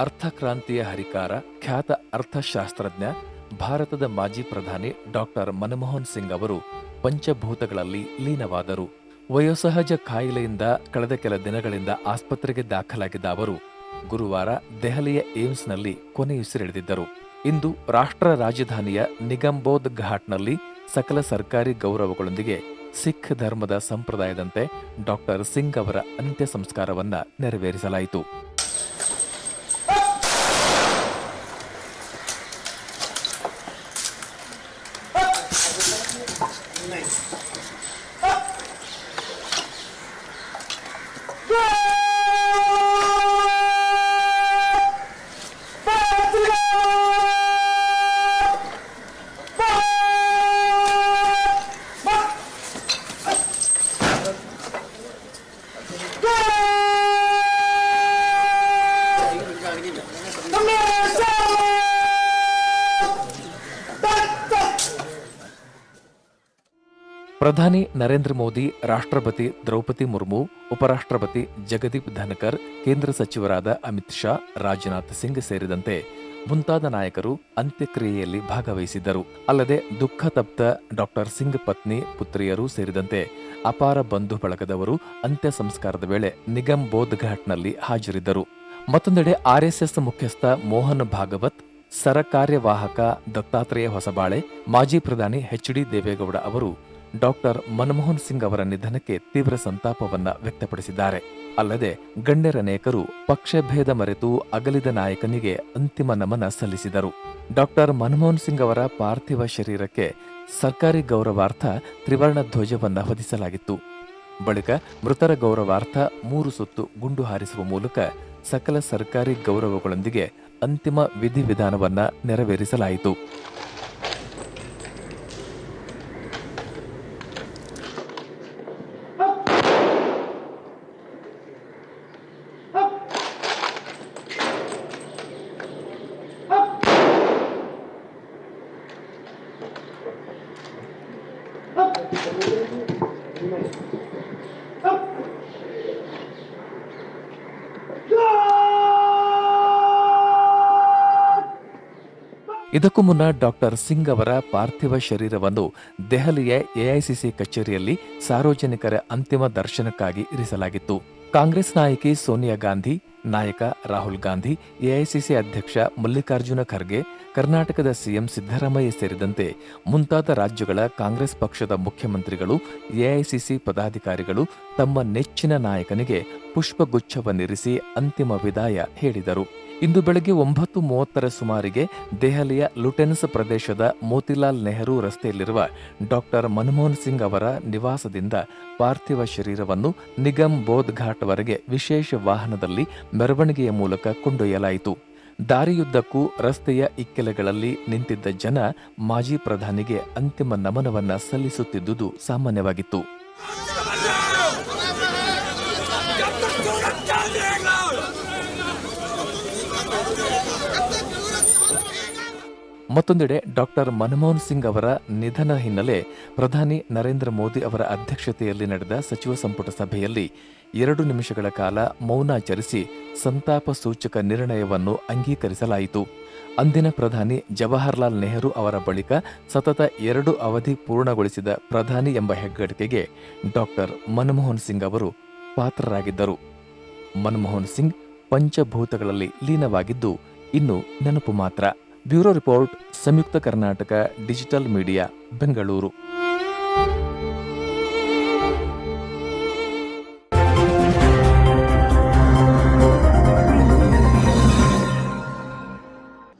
ಅರ್ಥಕ್ರಾಂತಿಯ ಹರಿಕಾರ, ಖ್ಯಾತ ಅರ್ಥಶಾಸ್ತ್ರಜ್ಞ, ಭಾರತದ ಮಾಜಿ ಪ್ರಧಾನಿ ಡಾಕ್ಟರ್ ಮನಮೋಹನ್ ಸಿಂಗ್ ಅವರು ಪಂಚಭೂತಗಳಲ್ಲಿ ಲೀನವಾದರು. ವಯೋಸಹಜ ಕಾಯಿಲೆಯಿಂದ ಕಳೆದ ಕೆಲ ದಿನಗಳಿಂದ ಆಸ್ಪತ್ರೆಗೆ ದಾಖಲಾಗಿದ್ದ ಅವರು ಗುರುವಾರ ದೆಹಲಿಯ ಏಮ್ಸ್ನಲ್ಲಿ ಕೊನೆಯುಸಿರೆಳೆದಿದ್ದರು ಇಂದು ರಾಷ್ಟ್ರ ರಾಜಧಾನಿಯ ನಿಗಂಬೋಧ್ ಘಾಟ್ನಲ್ಲಿ ಸಕಲ ಸರ್ಕಾರಿ ಗೌರವಗಳೊಂದಿಗೆ ಸಿಖ್ ಧರ್ಮದ ಸಂಪ್ರದಾಯದಂತೆ ಡಾಕ್ಟರ್ ಸಿಂಗ್ ಅವರ ಅಂತ್ಯ ಸಂಸ್ಕಾರವನ್ನ ನೆರವೇರಿಸಲಾಯಿತು. 덤벼! ಪ್ರಧಾನಿ ನರೇಂದ್ರ ಮೋದಿ, ರಾಷ್ಟ್ರಪತಿ ದ್ರೌಪದಿ ಮುರ್ಮು, ಉಪರಾಷ್ಟ್ರಪತಿ ಜಗದೀಪ್ ಧನಕರ್, ಕೇಂದ್ರ ಸಚಿವರಾದ ಅಮಿತ್ ಶಾ, ರಾಜನಾಥ್ ಸಿಂಗ್ ಸೇರಿದಂತೆ ಮುಂತಾದ ನಾಯಕರು ಅಂತ್ಯಕ್ರಿಯೆಯಲ್ಲಿ ಭಾಗವಹಿಸಿದ್ದರು. ಅಲ್ಲದೆ ದುಃಖ ತಪ್ತ ಡಾಕ್ಟರ್ ಸಿಂಗ್ ಪತ್ನಿ, ಪುತ್ರಿಯರು ಸೇರಿದಂತೆ ಅಪಾರ ಬಂಧು ಬಳಗದವರು ಅಂತ್ಯ ಸಂಸ್ಕಾರದ ವೇಳೆ ನಿಗಮ್ ಬೋಧ್ ಘಾಟ್ನಲ್ಲಿ ಹಾಜರಿದ್ದರು. ಮತ್ತೊಂದೆಡೆ ಆರ್ಎಸ್ಎಸ್ ಮುಖ್ಯಸ್ಥ ಮೋಹನ್ ಭಾಗವತ್, ಸರಕಾರ್ಯವಾಹಕ ದತ್ತಾತ್ರೇಯ ಹೊಸಬಾಳೆ, ಮಾಜಿ ಪ್ರಧಾನಿ ಎಚ್ ಡಿ ದೇವೇಗೌಡ ಅವರು ಡಾಕ್ಟರ್ ಮನಮೋಹನ್ ಸಿಂಗ್ ಅವರ ನಿಧನಕ್ಕೆ ತೀವ್ರ ಸಂತಾಪವನ್ನ ವ್ಯಕ್ತಪಡಿಸಿದ್ದಾರೆ. ಅಲ್ಲದೆ ಗಣ್ಯರನೇಕರು ಪಕ್ಷಭೇದ ಮರೆತು ಅಗಲಿದ ನಾಯಕನಿಗೆ ಅಂತಿಮ ನಮನ ಸಲ್ಲಿಸಿದರು. ಡಾಕ್ಟರ್ ಮನಮೋಹನ್ ಸಿಂಗ್ ಅವರ ಪಾರ್ಥಿವ ಶರೀರಕ್ಕೆ ಸರ್ಕಾರಿ ಗೌರವಾರ್ಥ ತ್ರಿವರ್ಣ ಧ್ವಜವನ್ನ ಹೊದಿಸಲಾಗಿತ್ತು. ಬಳಿಕ ಮೃತರ ಗೌರವಾರ್ಥ ಮೂರು ಸುತ್ತು ಗುಂಡು ಹಾರಿಸುವ ಮೂಲಕ ಸಕಲ ಸರ್ಕಾರಿ ಗೌರವಗಳೊಂದಿಗೆ ಅಂತಿಮ ವಿಧಿವಿಧಾನವನ್ನ ನೆರವೇರಿಸಲಾಯಿತು. ಇದಕ್ಕೂ ಮುನ್ನ ಡಾಕ್ಟರ್ ಸಿಂಗ್ ಅವರ ಪಾರ್ಥಿವ ಶರೀರವನ್ನು ದೆಹಲಿಯ ಎಐಸಿಸಿ ಕಚೇರಿಯಲ್ಲಿ ಸಾರ್ವಜನಿಕರ ಅಂತಿಮ ದರ್ಶನಕ್ಕಾಗಿ ಇರಿಸಲಾಗಿತ್ತು. ಕಾಂಗ್ರೆಸ್ ನಾಯಕಿ ಸೋನಿಯಾ ಗಾಂಧಿ ನಾಯಕ ರಾಹುಲ್ ಗಾಂಧಿ, ಎಐಸಿಸಿ ಅಧ್ಯಕ್ಷ ಮಲ್ಲಿಕಾರ್ಜುನ ಖರ್ಗೆ, ಕರ್ನಾಟಕದ ಸಿಎಂ ಸಿದ್ದರಾಮಯ್ಯ ಸೇರಿದಂತೆ ಮುಂತಾದ ರಾಜ್ಯಗಳ ಕಾಂಗ್ರೆಸ್ ಪಕ್ಷದ ಮುಖ್ಯಮಂತ್ರಿಗಳು, ಎಐಸಿಸಿ ಪದಾಧಿಕಾರಿಗಳು ತಮ್ಮ ನೆಚ್ಚಿನ ನಾಯಕನಿಗೆ ಪುಷ್ಪಗುಚ್ಛವನ್ನಿರಿಸಿ ಅಂತಿಮ ವಿದಾಯ ಹೇಳಿದರು. ಇಂದು ಬೆಳಗ್ಗೆ ಒಂಬತ್ತು ಮೂವತ್ತರ ಸುಮಾರಿಗೆ ದೆಹಲಿಯ ಲುಟೆನ್ಸ್ ಪ್ರದೇಶದ ಮೋತಿಲಾಲ್ ನೆಹರು ರಸ್ತೆಯಲ್ಲಿರುವ ಡಾಕ್ಟರ್ ಮನಮೋಹನ್ ಸಿಂಗ್ ಅವರ ನಿವಾಸದಿಂದ ಪಾರ್ಥಿವ ಶರೀರವನ್ನು ನಿಗಮ್ ಬೋಧ್ ಘಾಟ್ವರೆಗೆ ವಿಶೇಷ ವಾಹನದಲ್ಲಿ ಮೆರವಣಿಗೆಯ ಮೂಲಕ ಕೊಂಡೊಯ್ಯಲಾಯಿತು. ದಾರಿಯುದ್ದಕ್ಕೂ ರಸ್ತೆಯ ಇಕ್ಕೆಲೆಗಳಲ್ಲಿ ನಿಂತಿದ್ದ ಜನ ಮಾಜಿ ಪ್ರಧಾನಿಗೆ ಅಂತಿಮ ನಮನವನ್ನ ಸಲ್ಲಿಸುತ್ತಿದ್ದುದು ಸಾಮಾನ್ಯವಾಗಿತ್ತು. ಮತ್ತೊಂದೆಡೆ ಡಾಕ್ಟರ್ ಮನಮೋಹನ್ ಸಿಂಗ್ ಅವರ ನಿಧನ ಹಿನ್ನೆಲೆ ಪ್ರಧಾನಿ ನರೇಂದ್ರ ಮೋದಿ ಅವರ ಅಧ್ಯಕ್ಷತೆಯಲ್ಲಿ ನಡೆದ ಸಚಿವ ಸಂಪುಟ ಸಭೆಯಲ್ಲಿ ಎರಡು ನಿಮಿಷಗಳ ಕಾಲ ಮೌನಾಚರಿಸಿ ಸಂತಾಪ ಸೂಚಕ ನಿರ್ಣಯವನ್ನು ಅಂಗೀಕರಿಸಲಾಯಿತು. ಅಂದಿನ ಪ್ರಧಾನಿ ಜವಾಹರ್ಲಾಲ್ ನೆಹರು ಅವರ ಬಳಿಕ ಸತತ ಎರಡು ಅವಧಿ ಪೂರ್ಣಗೊಳಿಸಿದ ಪ್ರಧಾನಿ ಎಂಬ ಹೆಗ್ಗಳಿಕೆಗೆ ಡಾಕ್ಟರ್ ಮನಮೋಹನ್ ಸಿಂಗ್ ಅವರು ಪಾತ್ರರಾಗಿದ್ದರು. ಮನಮೋಹನ್ ಸಿಂಗ್ ಪಂಚಭೂತಗಳಲ್ಲಿ ಲೀನವಾಗಿದ್ದು ಇನ್ನು ನೆನಪು ಮಾತ್ರ. Bureau report Samyukta Karnataka digital media Bengaluru.